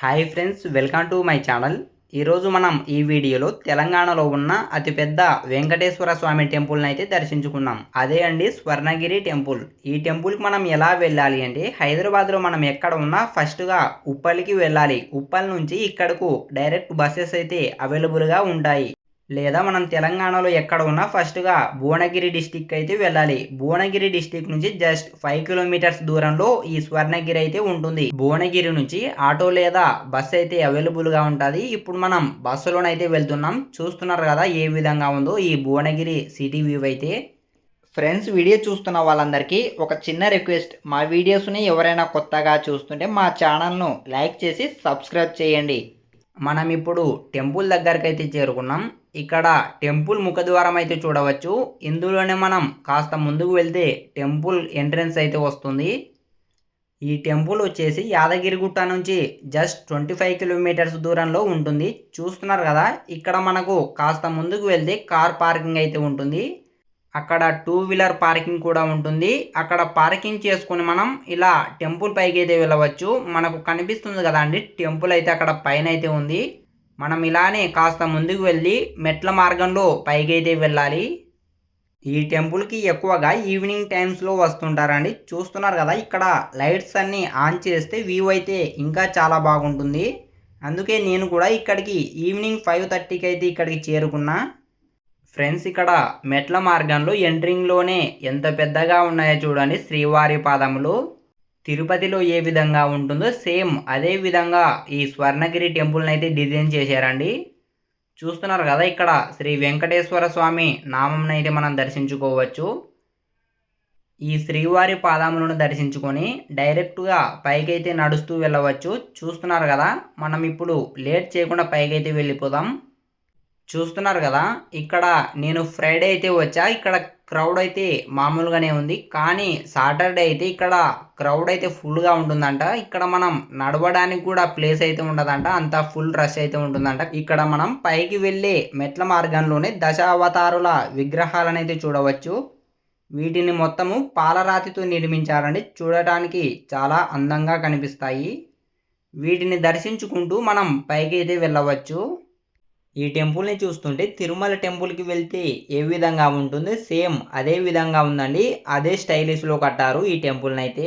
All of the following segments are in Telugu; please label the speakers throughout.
Speaker 1: Hi friends welcome to my channel. ఈరోజు మనం ఈ వీడియోలో తెలంగాణలో ఉన్న అతిపెద్ద వెంకటేశ్వర స్వామి టెంపుల్ని అయితే దర్శించుకున్నాం. అదే అండి స్వర్ణగిరి టెంపుల్. ఈ టెంపుల్కి మనం ఎలా వెళ్ళాలి అంటే హైదరాబాద్లో మనం ఎక్కడ ఉన్నా ఫస్ట్గా ఉప్పల్కి వెళ్ళాలి. ఉప్పల్ నుంచి ఇక్కడకు డైరెక్ట్ బస్సెస్ అయితే అవైలబుల్గా ఉంటాయి. లేదా మనం తెలంగాణలో ఎక్కడ ఉన్నా ఫస్ట్గా భువనగిరి డిస్టిక్ అయితే వెళ్ళాలి. భువనగిరి డిస్టిక్ నుంచి జస్ట్ ఫైవ్ కిలోమీటర్స్ దూరంలో ఈ స్వర్ణగిరి అయితే ఉంటుంది. భువనగిరి నుంచి ఆటో లేదా బస్ అయితే అవైలబుల్గా ఉంటుంది. ఇప్పుడు మనం బస్సులోనైతే వెళ్తున్నాం. చూస్తున్నారు కదా ఏ విధంగా ఉందో ఈ భువనగిరి సిటీ వ్యూ అయితే. ఫ్రెండ్స్ వీడియో చూస్తున్న వాళ్ళందరికీ ఒక చిన్న రిక్వెస్ట్. మా వీడియోస్ని ఎవరైనా కొత్తగా చూస్తుంటే మా ఛానల్ను లైక్ చేసి సబ్స్క్రైబ్ చేయండి. మనం ఇప్పుడు టెంపుల్ దగ్గరకైతే చేరుకున్నాం. ఇక్కడ టెంపుల్ ముఖద్వారం అయితే చూడవచ్చు. ఇందులోనే మనం కాస్త ముందుకు వెళ్తే టెంపుల్ ఎంట్రన్స్ అయితే వస్తుంది. ఈ టెంపుల్ వచ్చేసి యాదగిరిగుట్ట నుంచి జస్ట్ ట్వంటీ ఫైవ్ కిలోమీటర్స్ దూరంలో ఉంటుంది. చూస్తున్నారు కదా ఇక్కడ మనకు కాస్త ముందుకు వెళ్తే కార్ పార్కింగ్ అయితే ఉంటుంది. అక్కడ టూ వీలర్ పార్కింగ్ కూడా ఉంటుంది. అక్కడ పార్కింగ్ చేసుకుని మనం ఇలా టెంపుల్ పైకి అయితే వెళ్ళవచ్చు. మనకు కనిపిస్తుంది కదా అండి టెంపుల్ అయితే అక్కడ పైన అయితే ఉంది. మనం ఇలానే కాస్త ముందుకు వెళ్ళి మెట్ల మార్గంలో పైకి అయితే వెళ్ళాలి. ఈ టెంపుల్కి ఎక్కువగా ఈవినింగ్ టైమ్స్లో వస్తుంటారండి. చూస్తున్నారు కదా ఇక్కడ లైట్స్ అన్నీ ఆన్ చేస్తే వ్యూ అయితే ఇంకా చాలా బాగుంటుంది. అందుకే నేను కూడా ఇక్కడికి ఈవినింగ్ ఫైవ్ థర్టీకి అయితే ఇక్కడికి చేరుకున్నా. ఫ్రెండ్స్ ఇక్కడ మెట్ల మార్గంలో ఎంట్రింగ్లోనే ఎంత పెద్దగా ఉన్నాయో చూడండి. శ్రీవారి పాదములు. తిరుపతిలో ఏ విధంగా ఉంటుందో సేమ్ అదే విధంగా ఈ స్వర్ణగిరి టెంపుల్ని అయితే డిజైన్ చేశారండి. చూస్తున్నారు కదా ఇక్కడ శ్రీ వెంకటేశ్వర స్వామి నామంని అయితే మనం దర్శించుకోవచ్చు. ఈ శ్రీవారి పాదములను దర్శించుకొని డైరెక్ట్గా పైకైతే నడుస్తూ వెళ్ళవచ్చు. చూస్తున్నారు కదా మనం ఇప్పుడు లేట్ చేయకుండా పైకైతే వెళ్ళిపోదాం. చూస్తున్నారు కదా ఇక్కడ నేను ఫ్రైడే అయితే వచ్చా ఇక్కడ క్రౌడ్ అయితే మామూలుగానే ఉంది కానీ సాటర్డే అయితే ఇక్కడ క్రౌడ్ అయితే ఫుల్గా ఉంటుందంట. ఇక్కడ మనం నడవడానికి కూడా ప్లేస్ అయితే ఉండదంట అంత ఫుల్ రష్ అయితే ఉంటుందంట. ఇక్కడ మనం పైకి వెళ్ళే మెట్ల మార్గంలోనే దశ అవతారుల విగ్రహాలను అయితే చూడవచ్చు. వీటిని మొత్తము పాలరాతితో నిర్మించారండి చూడటానికి చాలా అందంగా కనిపిస్తాయి. వీటిని దర్శించుకుంటూ మనం పైకి అయితే వెళ్ళవచ్చు. ఈ టెంపుల్ని చూస్తుంటే తిరుమల టెంపుల్కి వెళ్తే ఏ విధంగా ఉంటుంది సేమ్ అదే విధంగా ఉందండి. అదే స్టైలిష్లో కట్టారు ఈ టెంపుల్ని అయితే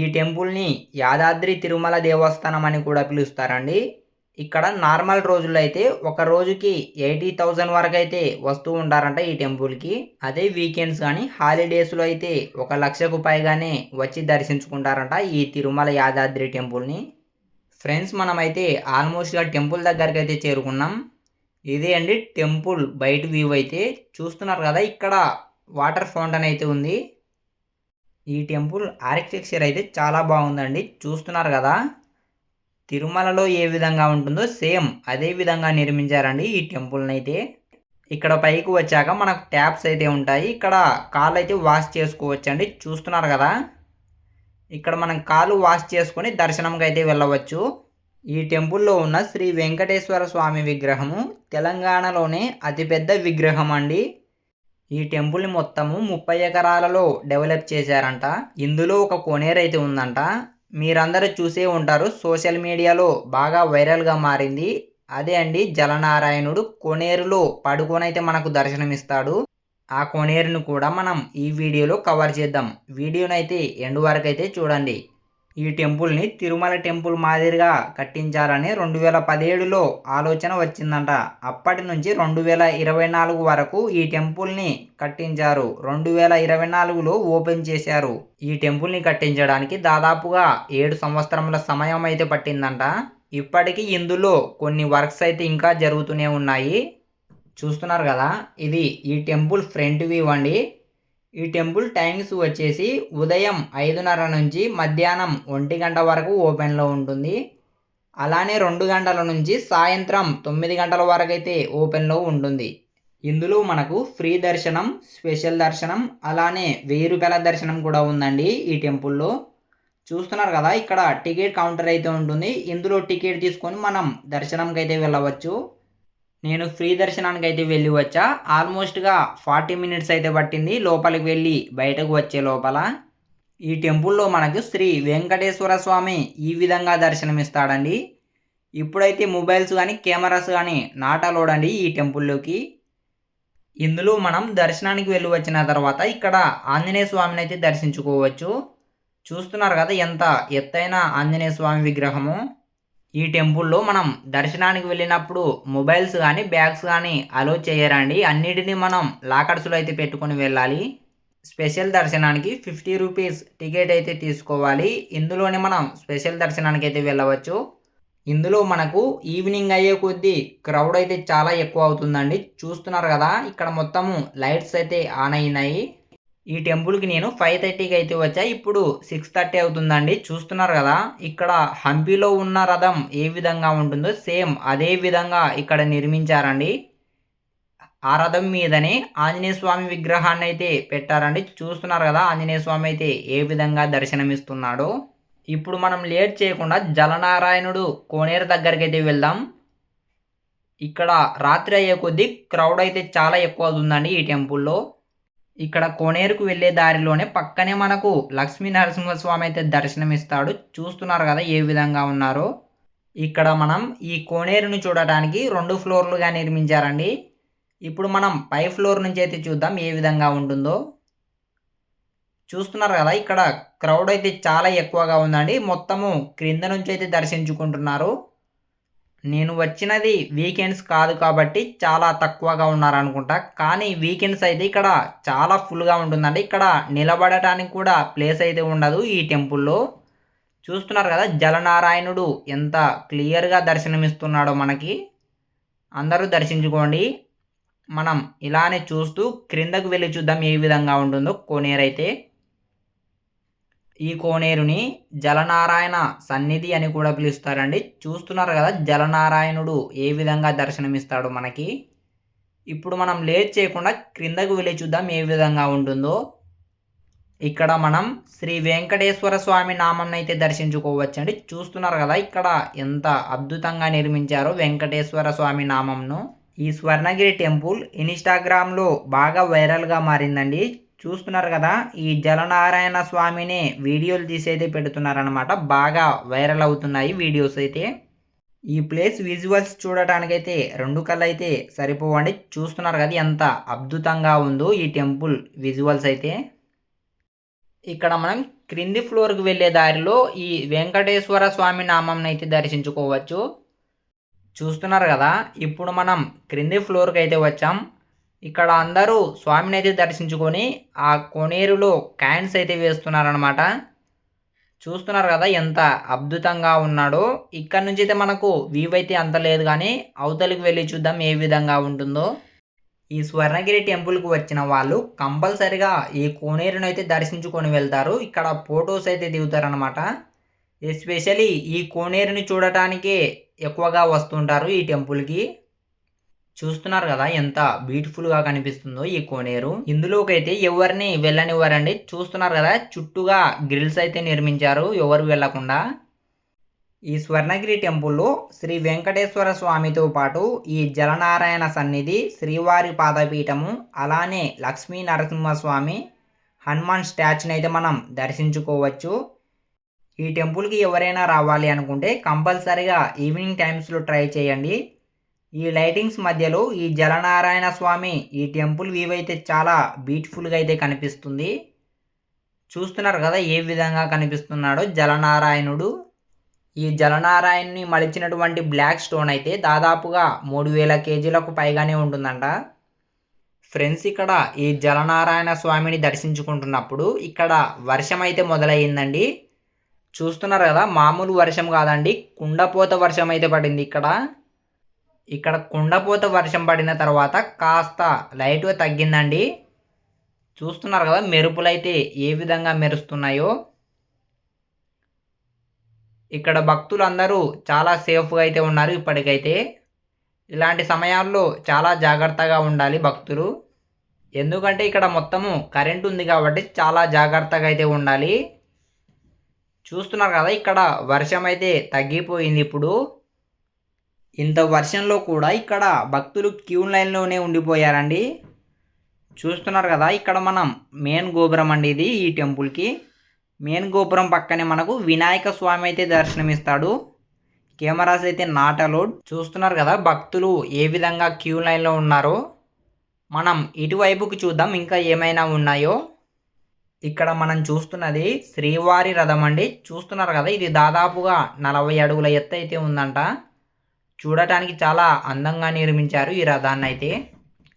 Speaker 1: ఈ టెంపుల్ని యాదాద్రి తిరుమల దేవస్థానం అని కూడా పిలుస్తారండి. ఇక్కడ నార్మల్ రోజుల్లో అయితే ఒక రోజుకి ఎయిటీ థౌజండ్ వరకు అయితే వస్తూ ఉంటారంట ఈ టెంపుల్కి. అదే వీకెండ్స్ కానీ హాలిడేస్లో అయితే ఒక లక్షకు పైగానే వచ్చి దర్శించుకుంటారంట ఈ తిరుమల యాదాద్రి టెంపుల్ని. ఫ్రెండ్స్ మనమైతే ఆల్మోస్ట్గా టెంపుల్ దగ్గరికి అయితే చేరుకున్నాం. ఇదే అండి టెంపుల్. బయట వ్యూ అయితే చూస్తున్నారు కదా ఇక్కడ వాటర్ ఫౌంటైన్ అయితే ఉంది. ఈ టెంపుల్ ఆర్కిటెక్చర్ అయితే చాలా బాగుందండి. చూస్తున్నారు కదా తిరుమలలో ఏ విధంగా ఉంటుందో సేమ్ అదే విధంగా నిర్మించారండి ఈ టెంపుల్ని అయితే. ఇక్కడ పైకి వచ్చాక మనకు ట్యాప్స్ అయితే ఉంటాయి. ఇక్కడ కాళ్ళు అయితే వాష్ చేసుకోవచ్చు అండి చూస్తున్నారు కదా. ఇక్కడ మనం కాలు వాష్ చేసుకొని దర్శనంకి అయితే వెళ్ళవచ్చు. ఈ టెంపుల్లో ఉన్న శ్రీ వెంకటేశ్వర స్వామి విగ్రహము తెలంగాణలోనే అతిపెద్ద విగ్రహం అండి ఈ టెంపుల్ని మొత్తము ముప్పై ఎకరాలలో డెవలప్ చేశారంట. ఇందులో ఒక కోనేరు అయితే ఉందంట. మీరందరూ చూసే ఉంటారు సోషల్ మీడియాలో బాగా వైరల్గా మారింది. అదే అండి జలనారాయణుడు కొనేరులో పడుకొనైతే మనకు దర్శనమిస్తాడు. ఆ కోనేరును కూడా మనం ఈ వీడియోలో కవర్ చేద్దాం. వీడియోనైతే ఎండ్ వరకు అయితే చూడండి. ఈ టెంపుల్ని తిరుమల టెంపుల్ మాదిరిగా కట్టించాలని రెండు వేల పదిహేడులో ఆలోచన వచ్చిందంట. అప్పటి నుంచి రెండు వేల ఇరవై నాలుగు వరకు ఈ టెంపుల్ని కట్టించారు. రెండు వేల ఇరవై నాలుగులో ఓపెన్ చేశారు. ఈ టెంపుల్ని కట్టించడానికి దాదాపుగా ఏడు సంవత్సరముల సమయం అయితే పట్టిందంట. ఇప్పటికీ ఇందులో కొన్ని వర్క్స్ అయితే ఇంకా జరుగుతూనే ఉన్నాయి. చూస్తున్నారు కదా ఇది ఈ టెంపుల్ ఫ్రంట్ వ్యూ అండి. ఈ టెంపుల్ టైమ్స్ వచ్చేసి ఉదయం ఐదున్నర నుంచి మధ్యాహ్నం ఒంటి గంట వరకు ఓపెన్లో ఉంటుంది. అలానే రెండు గంటల నుంచి సాయంత్రం తొమ్మిది గంటల వరకు అయితే ఓపెన్లో ఉంటుంది. ఇందులో మనకు ఫ్రీ దర్శనం స్పెషల్ దర్శనం అలానే వెయ్యి రూపాయల దర్శనం కూడా ఉందండి ఈ టెంపుల్లో. చూస్తున్నారు కదా ఇక్కడ టికెట్ కౌంటర్ అయితే ఉంటుంది. ఇందులో టికెట్ తీసుకొని మనం దర్శనంకి అయితే వెళ్ళవచ్చు. నేను ఫ్రీ దర్శనానికి అయితే వెళ్ళి వచ్చా. ఆల్మోస్ట్గా ఫార్టీ మినిట్స్ అయితే పట్టింది. లోపలికి వెళ్ళి బయటకు వచ్చే లోపల ఈ టెంపుల్లో మనకు శ్రీ వెంకటేశ్వర స్వామి ఈ విధంగా దర్శనమిస్తాడండి. ఇప్పుడైతే మొబైల్స్ కానీ కెమెరాస్ కానీ నాట్ అలౌడ్ అండి ఈ టెంపుల్లోకి. ఇందులో మనం దర్శనానికి వెళ్ళి వచ్చిన తర్వాత ఇక్కడ ఆంజనేయ స్వామిని అయితే దర్శించుకోవచ్చు. చూస్తున్నారు కదా ఎంత ఎత్తైన ఆంజనేయ స్వామి విగ్రహము. ఈ టెంపుల్లో మనం దర్శనానికి వెళ్ళినప్పుడు మొబైల్స్ కానీ బ్యాగ్స్ కానీ అలో చేయరండి. అన్నిటినీ మనం లాకర్స్లో అయితే పెట్టుకొని వెళ్ళాలి. స్పెషల్ దర్శనానికి ఫిఫ్టీ రూపీస్ టికెట్ అయితే తీసుకోవాలి. ఇందులోనే మనం స్పెషల్ దర్శనానికి అయితే వెళ్ళవచ్చు. ఇందులో మనకు ఈవినింగ్ అయ్యే కొద్దీ క్రౌడ్ అయితే చాలా ఎక్కువ అవుతుందండి. చూస్తున్నారు కదా ఇక్కడ మొత్తము లైట్స్ అయితే ఆన్ అయినాయి. ఈ టెంపుల్కి నేను ఫైవ్ థర్టీకి అయితే వచ్చా. ఇప్పుడు సిక్స్ థర్టీ అవుతుందండి. చూస్తున్నారు కదా ఇక్కడ హంపీలో ఉన్న రథం ఏ విధంగా ఉంటుందో సేమ్ అదే విధంగా ఇక్కడ నిర్మించారండి. ఆ రథం మీదనే ఆంజనేయ స్వామి విగ్రహాన్ని అయితే పెట్టారండి. చూస్తున్నారు కదా ఆంజనేయ స్వామి అయితే ఏ విధంగా దర్శనమిస్తున్నాడో. ఇప్పుడు మనం లేట్ చేయకుండా జలనారాయణుడు కోనేరు దగ్గరికి అయితే వెళ్దాం. ఇక్కడ రాత్రి అయ్యే కొద్దీ క్రౌడ్ అయితే చాలా ఎక్కువ అవుతుందండి ఈ టెంపుల్లో. ఇక్కడ కోనేరుకు వెళ్ళే దారిలోనే పక్కనే మనకు లక్ష్మీ నరసింహస్వామి అయితే దర్శనమిస్తాడు. చూస్తున్నారు కదా ఏ విధంగా ఉన్నారో. ఇక్కడ మనం ఈ కోనేరుని చూడటానికి రెండు ఫ్లోర్లుగా నిర్మించారండి. ఇప్పుడు మనం పై ఫ్లోర్ నుంచి అయితే చూద్దాం ఏ విధంగా ఉంటుందో. చూస్తున్నారు కదా ఇక్కడ క్రౌడ్ అయితే చాలా ఎక్కువగా ఉందండి. మొత్తము క్రింద నుంచి అయితే దర్శించుకుంటున్నారు. నేను వచ్చినది వీకెండ్స్ కాదు కాబట్టి చాలా తక్కువగా ఉన్నారనుకుంటా. కానీ వీకెండ్స్ అయితే ఇక్కడ చాలా ఫుల్గా ఉంటుందండి. ఇక్కడ నిలబడటానికి కూడా ప్లేస్ అయితే ఉండదు ఈ టెంపుల్లో చూస్తున్నారు కదా జలనారాయణుడు ఎంత క్లియర్గా దర్శనమిస్తున్నాడో మనకి. అందరూ దర్శించుకోండి. మనం ఇలానే చూస్తూ క్రిందకు వెళ్ళి చూద్దాం ఏ విధంగా ఉంటుందో కోనేరైతే. ఈ కోనేరుని జలనారాయణ సన్నిధి అని కూడా పిలుస్తారండి. చూస్తున్నారు కదా జలనారాయణుడు ఏ విధంగా దర్శనమిస్తాడు మనకి. ఇప్పుడు మనం లేట్ చేయకుండా క్రిందకు వెళ్ళి చూద్దాం ఏ విధంగా ఉంటుందో. ఇక్కడ మనం శ్రీ వెంకటేశ్వర స్వామి నామం అయితే దర్శించుకోవచ్చండి. చూస్తున్నారు కదా ఇక్కడ ఎంత అద్భుతంగా నిర్మించారో వెంకటేశ్వర స్వామి నామంను. ఈ స్వర్ణగిరి టెంపుల్ ఇన్స్టాగ్రామ్లో బాగా వైరల్గా మారిందండి. చూస్తున్నారు కదా ఈ జలనారాయణ స్వామిని వీడియోలు తీసి అయితే పెడుతున్నారనమాట బాగా వైరల్ అవుతున్నాయి వీడియోస్ అయితే. ఈ ప్లేస్ విజువల్స్ చూడటానికైతే రెండు కళ్ళు అయితే సరిపోవండి. చూస్తున్నారు కదా ఎంత అద్భుతంగా ఉందో ఈ టెంపుల్ విజువల్స్ అయితే. ఇక్కడ మనం క్రింది ఫ్లోర్కి వెళ్ళే దారిలో ఈ వెంకటేశ్వర స్వామి నామంని అయితే దర్శించుకోవచ్చు. చూస్తున్నారు కదా ఇప్పుడు మనం క్రింది ఫ్లోర్కి అయితే వచ్చాం. ఇక్కడ అందరూ స్వామిని అయితే దర్శించుకొని ఆ కొనేరులో క్యాన్స్ అయితే వేస్తున్నారనమాట చూస్తున్నారు కదా ఎంత అద్భుతంగా ఉన్నాడో. ఇక్కడ నుంచి అయితే మనకు వ్యూ అయితే అంత లేదు కానీ అవతలికి వెళ్ళి చూద్దాం ఏ విధంగా ఉంటుందో. ఈ స్వర్ణగిరి టెంపుల్కి వచ్చిన వాళ్ళు కంపల్సరిగా ఈ కోనేరును అయితే దర్శించుకొని వెళ్తారు. ఇక్కడ ఫొటోస్ అయితే దిగుతారనమాట ఎస్పెషలీ ఈ కోనేరుని చూడటానికే ఎక్కువగా వస్తుంటారు ఈ టెంపుల్కి. చూస్తున్నారు కదా ఎంత బ్యూటిఫుల్గా కనిపిస్తుందో ఈ కోనేరు. ఇందులోకైతే ఎవరిని వెళ్ళనివ్వరండి. చూస్తున్నారు కదా చుట్టూగా గ్రిల్స్ అయితే నిర్మించారు ఎవరు వెళ్ళకుండా ఈ స్వర్ణగిరి టెంపుల్లో శ్రీ వెంకటేశ్వర స్వామితో పాటు ఈ జలనారాయణ సన్నిధి శ్రీవారి పాదపీఠము అలానే లక్ష్మీ నరసింహస్వామి హనుమాన్ స్టాచ్యూని అయితే మనం దర్శించుకోవచ్చు. ఈ టెంపుల్కి ఎవరైనా రావాలి అనుకుంటే కంపల్సరీగా ఈవినింగ్ టైమ్స్లో ట్రై చేయండి. ఈ లైటింగ్స్ మధ్యలో ఈ జలనారాయణ స్వామి ఈ టెంపుల్ వ్యూ అయితే చాలా బ్యూటిఫుల్గా అయితే కనిపిస్తుంది. చూస్తున్నారు కదా ఏ విధంగా కనిపిస్తున్నాడో జలనారాయణుడు. ఈ జలనారాయణ్ని మలిచినటువంటి బ్లాక్ స్టోన్ అయితే దాదాపుగా మూడు వేల కేజీలకు పైగానే ఉంటుందంట. ఫ్రెండ్స్ ఇక్కడ ఈ జలనారాయణ స్వామిని దర్శించుకుంటున్నప్పుడు ఇక్కడ వర్షం అయితే మొదలయ్యిందండి. చూస్తున్నారు కదా మామూలు వర్షం కాదండి కుండపోత వర్షం అయితే పడింది ఇక్కడ. ఇక్కడ కుండపోత వర్షం పడిన తర్వాత కాస్త లైట్గా తగ్గిందండి. చూస్తున్నారు కదా మెరుపులు అయితే ఏ విధంగా మెరుస్తున్నాయో. ఇక్కడ భక్తులు అందరూ చాలా సేఫ్గా అయితే ఉన్నారు ఇప్పటికైతే. ఇలాంటి సమయాల్లో చాలా జాగ్రత్తగా ఉండాలి భక్తులు. ఎందుకంటే ఇక్కడ మొత్తము కరెంట్ ఉంది కాబట్టి చాలా జాగ్రత్తగా అయితే ఉండాలి. చూస్తున్నారు కదా ఇక్కడ వర్షం అయితే తగ్గిపోయింది ఇప్పుడు. ఇంత వర్షంలో కూడా ఇక్కడ భక్తులు క్యూ లైన్లోనే ఉండిపోయారండి. చూస్తున్నారు కదా ఇక్కడ మనం మెయిన్ గోపురం అండి ఇది ఈ టెంపుల్కి. మెయిన్ గోపురం పక్కనే మనకు వినాయక స్వామి అయితే దర్శనమిస్తాడు. కెమెరాస్ అయితే నాట్ అలౌడ్. చూస్తున్నారు కదా భక్తులు ఏ విధంగా క్యూ లైన్లో ఉన్నారో. మనం ఇటువైపుకి చూద్దాం ఇంకా ఏమైనా ఉన్నాయో. ఇక్కడ మనం చూస్తున్నది శ్రీవారి రథం అండి. చూస్తున్నారు కదా ఇది దాదాపుగా నలభై అడుగుల ఎత్తు అయితే ఉందంట. చూడటానికి చాలా అందంగా నిర్మించారు ఈ రథాన్ని అయితే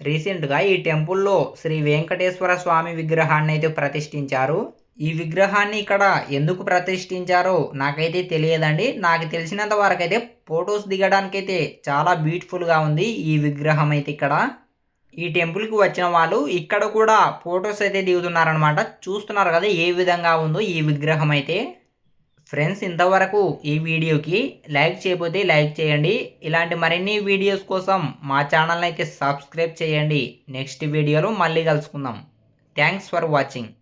Speaker 1: రీసెంట్గా ఈ టెంపుల్లో శ్రీ వెంకటేశ్వర స్వామి విగ్రహాన్ని అయితే ప్రతిష్ఠించారు. ఈ విగ్రహాన్ని ఇక్కడ ఎందుకు ప్రతిష్ఠించారో నాకైతే తెలియదండి. నాకు తెలిసినంత వరకు అయితే ఫొటోస్ దిగడానికైతే చాలా బ్యూటిఫుల్గా ఉంది ఈ విగ్రహం అయితే ఇక్కడ. ఈ టెంపుల్కి వచ్చిన వాళ్ళు ఇక్కడ కూడా ఫొటోస్ అయితే దిగుతున్నారనమాట చూస్తున్నారు కదా ఏ విధంగా ఉందో ఈ విగ్రహం అయితే. ఫ్రెండ్స్ ఇంతవరకు ఈ వీడియోకి లైక్ చేయబోతే లైక్ చేయండి. ఇలాంటి మరిన్ని వీడియోస్ కోసం మా ఛానల్ని అయితే సబ్స్క్రైబ్ చేయండి. నెక్స్ట్ వీడియోలో మళ్ళీ కలుసుకుందాం. Thanks for watching.